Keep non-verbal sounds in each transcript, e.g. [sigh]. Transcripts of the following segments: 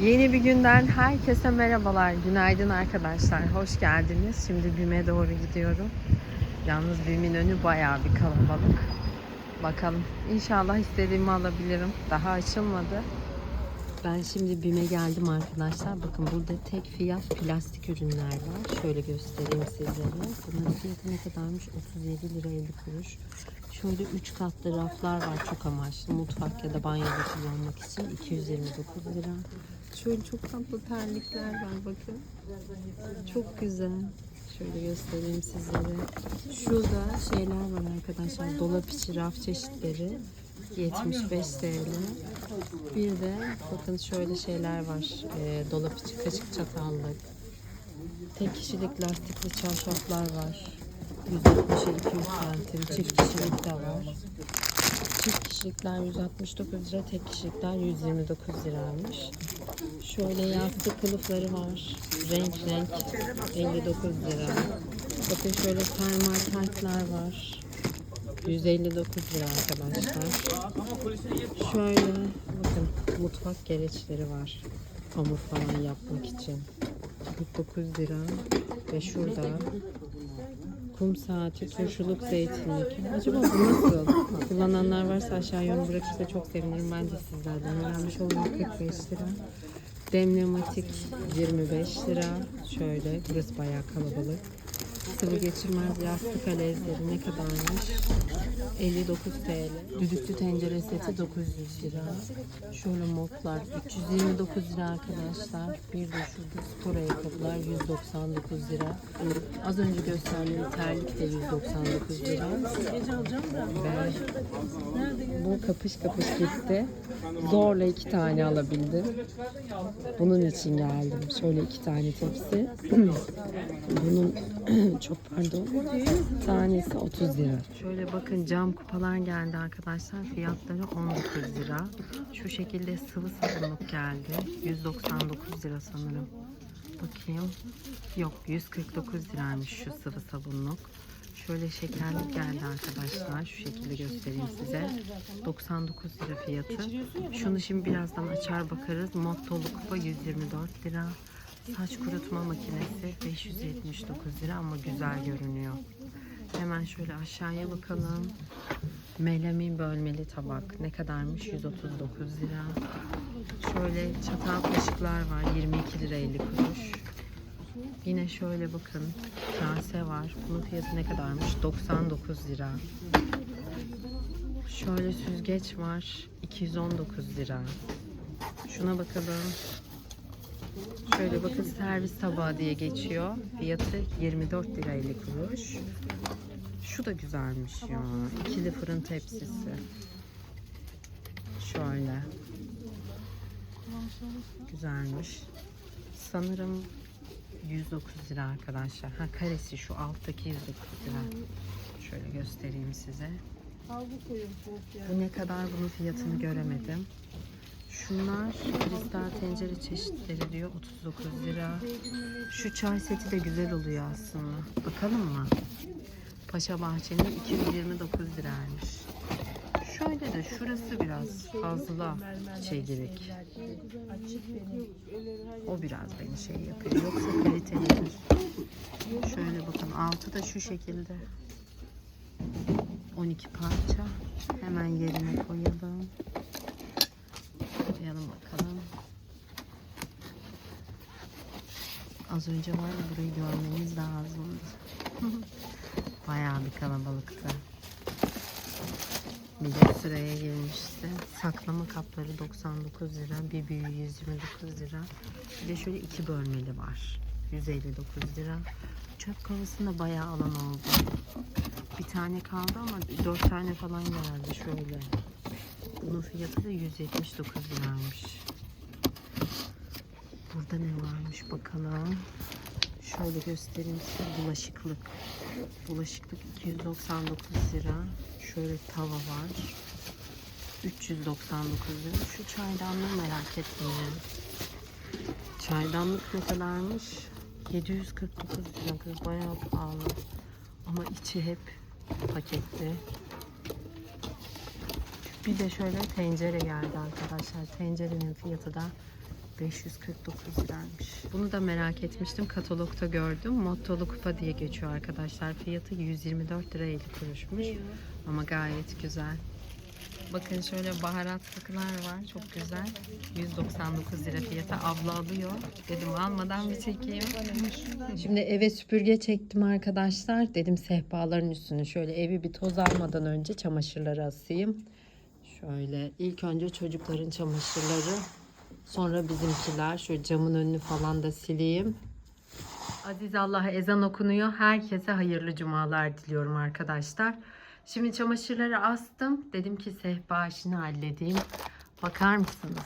Yeni bir günden herkese merhabalar. Günaydın arkadaşlar. Hoş geldiniz. Şimdi BİM'e doğru gidiyorum. Yalnız BİM'in önü bayağı bir kalabalık. Bakalım. İnşallah istediğimi alabilirim. Daha açılmadı. Ben şimdi BİM'e geldim arkadaşlar. Bakın burada tek fiyat plastik ürünler var. Şöyle göstereyim sizlere. Bunların fiyatı ne kadarmış? 37 lira 50 kuruş. Şöyle 3 katlı raflar var çok amaçlı. Mutfak ya da banyoda kullanmak için 229 lira. Şöyle çok tatlı terlikler var bakın. Çok güzel. Şöyle göstereyim sizlere. Şurada şeyler var arkadaşlar. Dolap içi raf çeşitleri. 75 TL. Bir de bakın şöyle şeyler var. Ee, dolap içi kaşık çatallık. Tek kişilik lastikli çarşaflar var. 160'a 200 santim. Çift kişilik de var. Çift kişilikler 169 lira, tek kişilikler 129 liraymış. Şöyle yastık kılıfları var. Renk renk 59 lira. Bakın şöyle termal taytlar var. 159 lira arkadaşlar. Şöyle bakın mutfak gereçleri var. Hamur falan yapmak için. 49 lira. Ve şurada kum saati, turşuluk zeytinlik. Acaba bu nasıl? Kullananlar varsa aşağı yorum bırakırsa çok sevinirim. Ben de sizlerden öğrenmiş olurum. 45 lira. Demlematik 25 lira. Şöyle burası bayağı kalabalık. Sıvı geçirmez yastık alezleri ne kadarmış? 59 TL. Düdüklü tencere seti 900 lira. Şöyle moplar 329 lira arkadaşlar. Bir de şurada spor ayakkabılar 199 lira. Az önce gösterdiğim terlik de 199 lira. Ve bu kapış kapış gitti. Zorla iki tane alabildim. Bunun için geldim. Şöyle iki tane tepsi. [clears throat] Bunun [clears throat] çok pardon. Tanesi 30 lira. Şöyle bakın cam kupalar geldi arkadaşlar. Fiyatları 19 lira. Şu şekilde sıvı sabunluk geldi. 199 lira sanırım. Bakayım. Yok 149 liraymış şu sıvı sabunluk. Şöyle şekerlik geldi arkadaşlar. Şu şekilde göstereyim size. 99 lira fiyatı. Şunu şimdi birazdan açar bakarız. Mottolu kupa 124 lira. Saç kurutma makinesi 579 lira ama güzel görünüyor. Hemen şöyle aşağıya bakalım. Melamin bölmeli tabak ne kadarmış? 139 lira. Şöyle çatal kaşıklar var 22 lira 50 kuruş. Yine şöyle bakın kase var. Bunun fiyatı ne kadarmış? 99 lira. Şöyle süzgeç var 219 lira. Şuna bakalım. Şöyle bakın servis tabağı diye geçiyor. Fiyatı 24 lira 50 kuruş. Şu da güzelmiş ya. İkili fırın tepsisi. Şöyle. Güzelmiş. Sanırım 109 lira arkadaşlar. Ha karesi şu alttaki 109 lira. Şöyle göstereyim size. Bu ne kadar bunun fiyatını göremedim. Şunlar kristal tencere çeşitleri diyor 39 lira. Şu çay seti de güzel oluyor aslında. Bakalım mı? Paşa Bahçe'nin 229 liraymış. Şöyle de şurası biraz fazla şey gerek. O biraz beni şey yapıyor. Yoksa kalitelidir. Şöyle bakın altı da şu şekilde. 12 parça. Hemen yerine koyalım bakalım. Az önce var ya burayı görmeniz lazımdı. [laughs] Bayağı bir kalabalıktı. Millet sıraya girmişti. Saklama kapları 99 lira, bir büyüğü 129 lira. Bir de şöyle iki bölmeli var. 159 lira. Çöp kovasında bayağı alan oldu. Bir tane kaldı ama dört tane falan geldi şöyle. Bunun fiyatı da 179 liraymış. Burada ne varmış bakalım. Şöyle göstereyim size bulaşıklık. Bulaşıklık 299 lira. Şöyle tava var. 399 lira. Şu çaydanlığı merak etmeyin. Çaydanlık ne kadarmış? 749 lira. Kız bayağı pahalı. Ama içi hep paketli. Bir de şöyle tencere geldi arkadaşlar. Tencerenin fiyatı da 549 liraymış. Bunu da merak etmiştim. Katalogda gördüm. Mottolu kupa diye geçiyor arkadaşlar. Fiyatı 124 lira 50 kuruşmuş. Ama gayet güzel. Bakın şöyle baharatlıklar var. Çok güzel. 199 lira fiyata. Abla alıyor. Dedim almadan bir çekeyim. Şimdi eve süpürge çektim arkadaşlar. Dedim sehpaların üstüne şöyle evi bir toz almadan önce çamaşırları asayım. Şöyle ilk önce çocukların çamaşırları. Sonra bizimkiler. Şu camın önünü falan da sileyim. Aziz Allah'a ezan okunuyor. Herkese hayırlı cumalar diliyorum arkadaşlar. Şimdi çamaşırları astım. Dedim ki sehpa işini halledeyim. Bakar mısınız?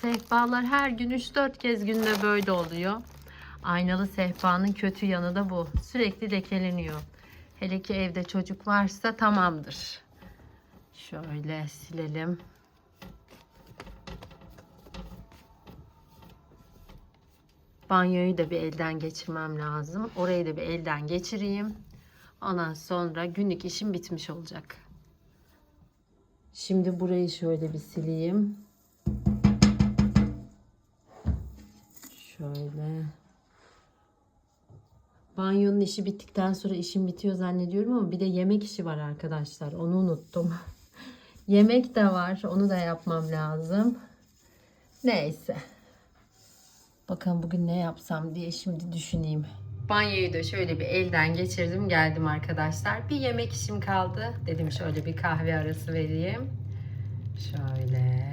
Sehpalar her gün 3-4 kez günde böyle oluyor. Aynalı sehpanın kötü yanı da bu. Sürekli lekeleniyor. Hele ki evde çocuk varsa tamamdır. Şöyle silelim. Banyoyu da bir elden geçirmem lazım. Orayı da bir elden geçireyim. Ondan sonra günlük işim bitmiş olacak. Şimdi burayı şöyle bir sileyim. Şöyle. Banyonun işi bittikten sonra işim bitiyor zannediyorum ama bir de yemek işi var arkadaşlar. Onu unuttum. [laughs] yemek de var. Onu da yapmam lazım. Neyse. Bakalım bugün ne yapsam diye şimdi düşüneyim. Banyoyu da şöyle bir elden geçirdim geldim arkadaşlar. Bir yemek işim kaldı. Dedim şöyle bir kahve arası vereyim. Şöyle.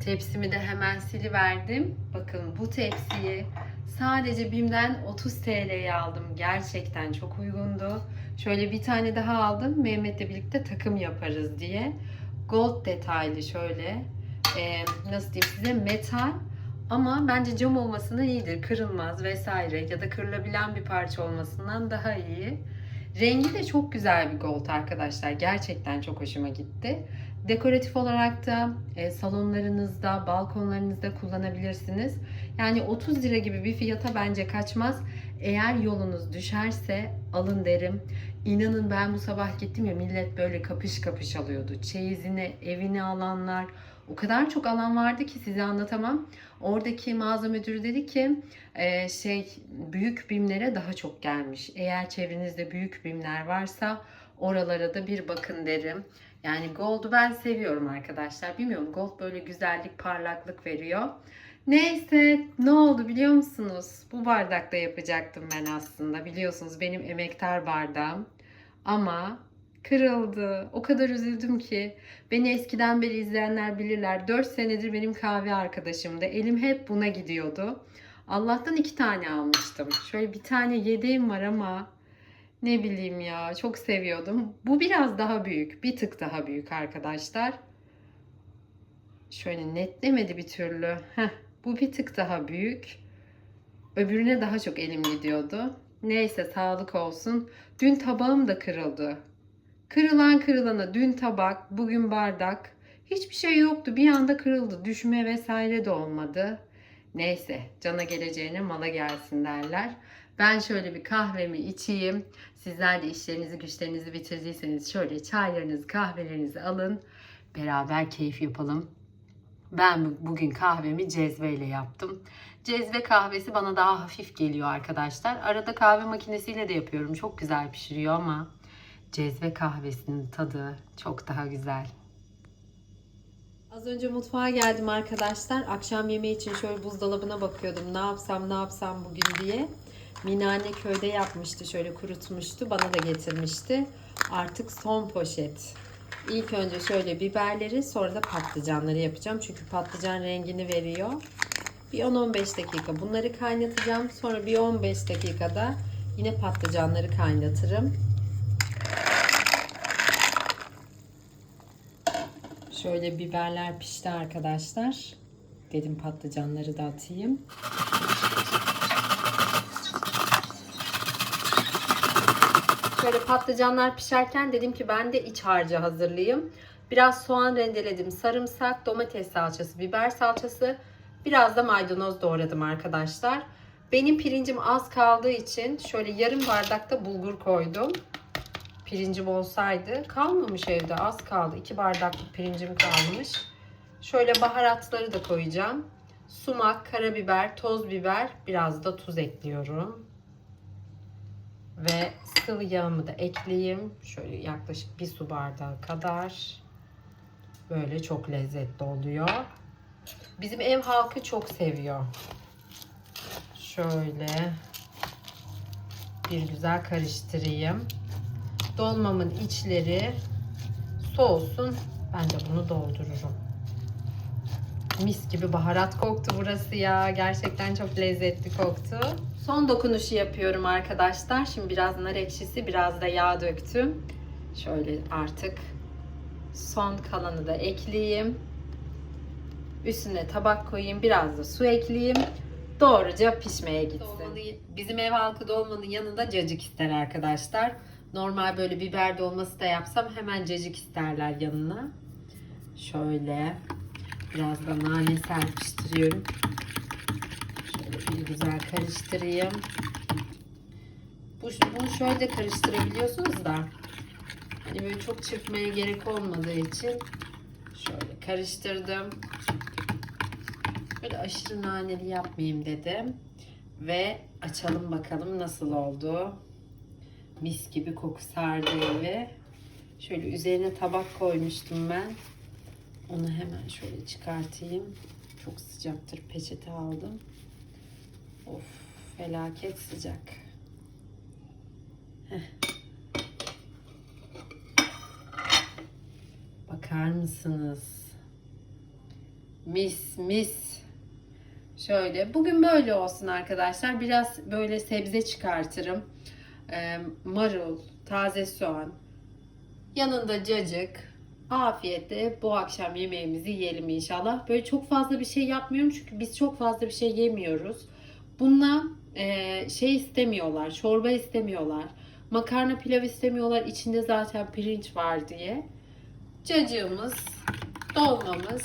Tepsimi de hemen siliverdim. Bakın bu tepsiyi sadece BİM'den 30 TL'ye aldım. Gerçekten çok uygundu. Şöyle bir tane daha aldım. Mehmet'le birlikte takım yaparız diye. Gold detaylı şöyle. Ee, nasıl diyeyim size metal ama bence cam olmasından iyidir. Kırılmaz vesaire ya da kırılabilen bir parça olmasından daha iyi. Rengi de çok güzel bir gold arkadaşlar. Gerçekten çok hoşuma gitti. Dekoratif olarak da e, salonlarınızda, balkonlarınızda kullanabilirsiniz. Yani 30 lira gibi bir fiyata bence kaçmaz. Eğer yolunuz düşerse alın derim. İnanın ben bu sabah gittim ya millet böyle kapış kapış alıyordu. Çeyizini, evini alanlar. O kadar çok alan vardı ki size anlatamam. Oradaki mağaza müdürü dedi ki e, şey büyük bimlere daha çok gelmiş. Eğer çevrenizde büyük bimler varsa oralara da bir bakın derim. Yani gold'u ben seviyorum arkadaşlar. Bilmiyorum gold böyle güzellik, parlaklık veriyor. Neyse ne oldu biliyor musunuz? Bu bardakta yapacaktım ben aslında. Biliyorsunuz benim emektar bardağım. Ama kırıldı. O kadar üzüldüm ki. Beni eskiden beri izleyenler bilirler. 4 senedir benim kahve arkadaşımdı. Elim hep buna gidiyordu. Allah'tan iki tane almıştım. Şöyle bir tane yedeğim var ama ne bileyim ya çok seviyordum. Bu biraz daha büyük. Bir tık daha büyük arkadaşlar. Şöyle netlemedi bir türlü. Heh, bu bir tık daha büyük. Öbürüne daha çok elim gidiyordu. Neyse sağlık olsun. Dün tabağım da kırıldı. Kırılan kırılana dün tabak, bugün bardak. Hiçbir şey yoktu. Bir anda kırıldı. Düşme vesaire de olmadı. Neyse cana geleceğine mala gelsin derler. Ben şöyle bir kahvemi içeyim. Sizler de işlerinizi güçlerinizi bitirdiyseniz şöyle çaylarınızı kahvelerinizi alın. Beraber keyif yapalım. Ben bu- bugün kahvemi cezveyle yaptım. Cezve kahvesi bana daha hafif geliyor arkadaşlar. Arada kahve makinesiyle de yapıyorum. Çok güzel pişiriyor ama cezve kahvesinin tadı çok daha güzel. Az önce mutfağa geldim arkadaşlar. Akşam yemeği için şöyle buzdolabına bakıyordum. Ne yapsam ne yapsam bugün diye. Minane köyde yapmıştı. Şöyle kurutmuştu. Bana da getirmişti. Artık son poşet. İlk önce şöyle biberleri sonra da patlıcanları yapacağım. Çünkü patlıcan rengini veriyor. Bir 10-15 dakika bunları kaynatacağım. Sonra bir 15 dakikada yine patlıcanları kaynatırım. Şöyle biberler pişti arkadaşlar. Dedim patlıcanları da atayım. Şöyle patlıcanlar pişerken dedim ki ben de iç harcı hazırlayayım. Biraz soğan rendeledim, sarımsak, domates salçası, biber salçası, biraz da maydanoz doğradım arkadaşlar. Benim pirincim az kaldığı için şöyle yarım bardakta bulgur koydum. Pirincim olsaydı kalmamış evde az kaldı. 2 bardaklık pirincim kalmış. Şöyle baharatları da koyacağım. Sumak, karabiber, toz biber, biraz da tuz ekliyorum. Ve sıvı yağımı da ekleyeyim. Şöyle yaklaşık bir su bardağı kadar. Böyle çok lezzetli oluyor. Bizim ev halkı çok seviyor. Şöyle bir güzel karıştırayım. Dolmamın içleri soğusun. Ben de bunu doldururum. Mis gibi baharat koktu burası ya. Gerçekten çok lezzetli koktu. Son dokunuşu yapıyorum arkadaşlar. Şimdi biraz nar ekşisi, biraz da yağ döktüm. Şöyle artık son kalanı da ekleyeyim. Üstüne tabak koyayım. Biraz da su ekleyeyim. Doğruca pişmeye gitsin. bizim ev halkı dolmanın yanında cacık ister arkadaşlar. Normal böyle biber dolması da yapsam hemen cacık isterler yanına. Şöyle biraz da nane serpiştiriyorum. Şöyle bir güzel karıştırayım. Bu, bunu şöyle de karıştırabiliyorsunuz da hani böyle çok çırpmaya gerek olmadığı için şöyle karıştırdım. Böyle aşırı naneli yapmayayım dedim. Ve açalım bakalım nasıl oldu. Mis gibi koku sardı evi. Şöyle üzerine tabak koymuştum ben. Onu hemen şöyle çıkartayım. Çok sıcaktır. Peçete aldım. Of felaket sıcak. Heh. Bakar mısınız? Mis mis. Şöyle bugün böyle olsun arkadaşlar. Biraz böyle sebze çıkartırım. Marul, taze soğan, yanında cacık. Afiyetle bu akşam yemeğimizi yiyelim inşallah. Böyle çok fazla bir şey yapmıyorum çünkü biz çok fazla bir şey yemiyoruz. Bununla şey istemiyorlar, çorba istemiyorlar. Makarna pilav istemiyorlar. İçinde zaten pirinç var diye. Cacığımız, dolmamız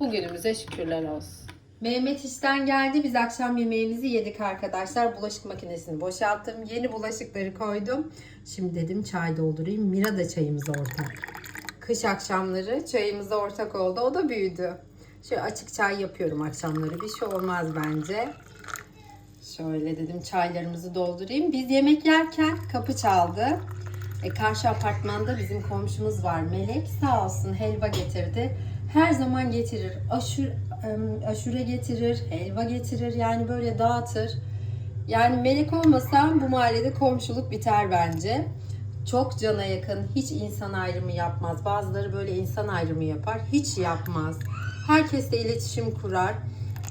bugünümüze şükürler olsun. Mehmet işten geldi. Biz akşam yemeğimizi yedik arkadaşlar. Bulaşık makinesini boşalttım. Yeni bulaşıkları koydum. Şimdi dedim çay doldurayım. Mira da çayımıza ortak. Kış akşamları çayımıza ortak oldu. O da büyüdü. Şöyle açık çay yapıyorum akşamları. Bir şey olmaz bence. Şöyle dedim çaylarımızı doldurayım. Biz yemek yerken kapı çaldı. E, karşı apartmanda bizim komşumuz var Melek. Sağ olsun helva getirdi. Her zaman getirir. Aşur, em, aşure getirir, helva getirir. Yani böyle dağıtır. Yani Melek olmasa bu mahallede komşuluk biter bence. Çok cana yakın, hiç insan ayrımı yapmaz. Bazıları böyle insan ayrımı yapar, hiç yapmaz. Herkesle iletişim kurar.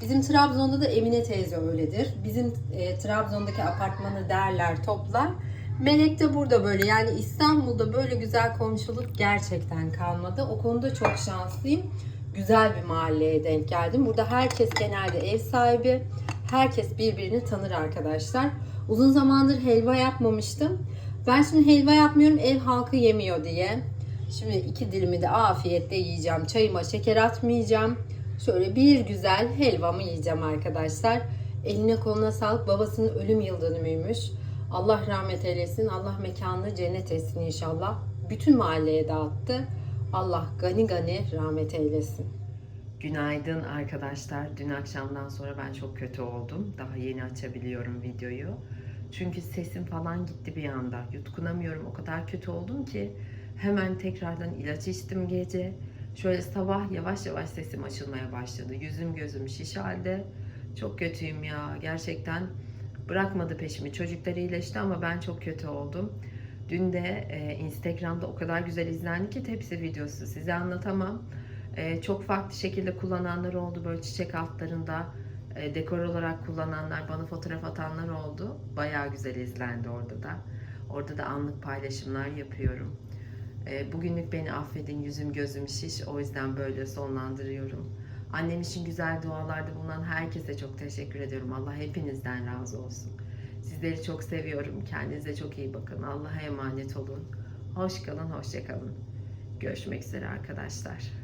Bizim Trabzon'da da Emine teyze öyledir. Bizim e, Trabzon'daki apartmanı derler, toplar. Melek de burada böyle. Yani İstanbul'da böyle güzel komşuluk gerçekten kalmadı. O konuda çok şanslıyım. Güzel bir mahalleye denk geldim. Burada herkes genelde ev sahibi. Herkes birbirini tanır arkadaşlar. Uzun zamandır helva yapmamıştım. Ben şimdi helva yapmıyorum ev halkı yemiyor diye. Şimdi iki dilimi de afiyetle yiyeceğim. Çayıma şeker atmayacağım. Şöyle bir güzel helvamı yiyeceğim arkadaşlar. Eline koluna sağlık. Babasının ölüm yıl dönümüymüş. Allah rahmet eylesin. Allah mekanını cennet etsin inşallah. Bütün mahalleye dağıttı. Allah gani gani rahmet eylesin. Günaydın arkadaşlar. Dün akşamdan sonra ben çok kötü oldum. Daha yeni açabiliyorum videoyu. Çünkü sesim falan gitti bir anda. Yutkunamıyorum. O kadar kötü oldum ki hemen tekrardan ilaç içtim gece. Şöyle sabah yavaş yavaş sesim açılmaya başladı. Yüzüm gözüm şiş halde. Çok kötüyüm ya. Gerçekten bırakmadı peşimi. Çocuklar iyileşti ama ben çok kötü oldum. Dün de e, Instagram'da o kadar güzel izlendi ki tepsi videosu. Size anlatamam. E, çok farklı şekilde kullananlar oldu. Böyle çiçek altlarında e, dekor olarak kullananlar, bana fotoğraf atanlar oldu. Bayağı güzel izlendi orada da. Orada da anlık paylaşımlar yapıyorum. E, bugünlük beni affedin, yüzüm gözüm şiş. O yüzden böyle sonlandırıyorum. Annem için güzel dualarda bulunan herkese çok teşekkür ediyorum. Allah hepinizden razı olsun. Sizleri çok seviyorum. Kendinize çok iyi bakın. Allah'a emanet olun. Hoş kalın, hoşça kalın. Görüşmek üzere arkadaşlar.